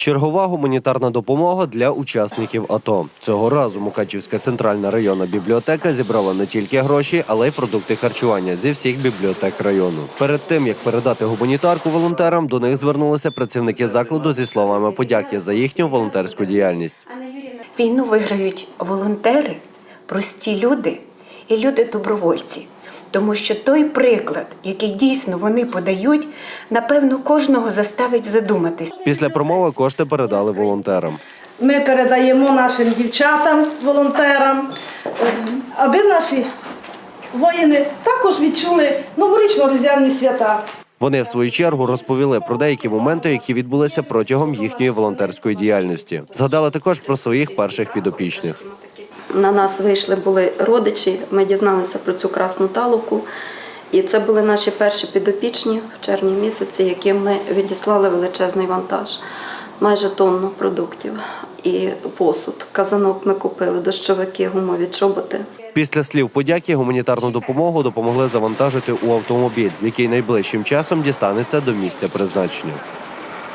Чергова гуманітарна допомога для учасників АТО. Цього разу Мукачівська центральна районна бібліотека зібрала не тільки гроші, але й продукти харчування зі всіх бібліотек району. Перед тим як передати гуманітарку волонтерам, до них звернулися працівники закладу зі словами подяки за їхню волонтерську діяльність. Війну виграють волонтери, прості люди і люди-добровольці. Тому що той приклад, який дійсно вони подають, напевно, кожного заставить задуматись. Після промови кошти передали волонтерам. Ми передаємо нашим дівчатам, волонтерам, е, аби наші воїни також відчули новорічно-різдвяні свята. Вони в свою чергу розповіли про деякі моменти, які відбулися протягом їхньої волонтерської діяльності. Згадали також про своїх перших підопічних. На нас вийшли були родичі. Ми дізналися про цю красну талуку. І це були наші перші підопічні в червні місяці, яким ми відіслали величезний вантаж, майже тонну продуктів і посуд. Казанок ми купили, дощовики, гумові чоботи. Після слів подяки гуманітарну допомогу допомогли завантажити у автомобіль, який найближчим часом дістанеться до місця призначення.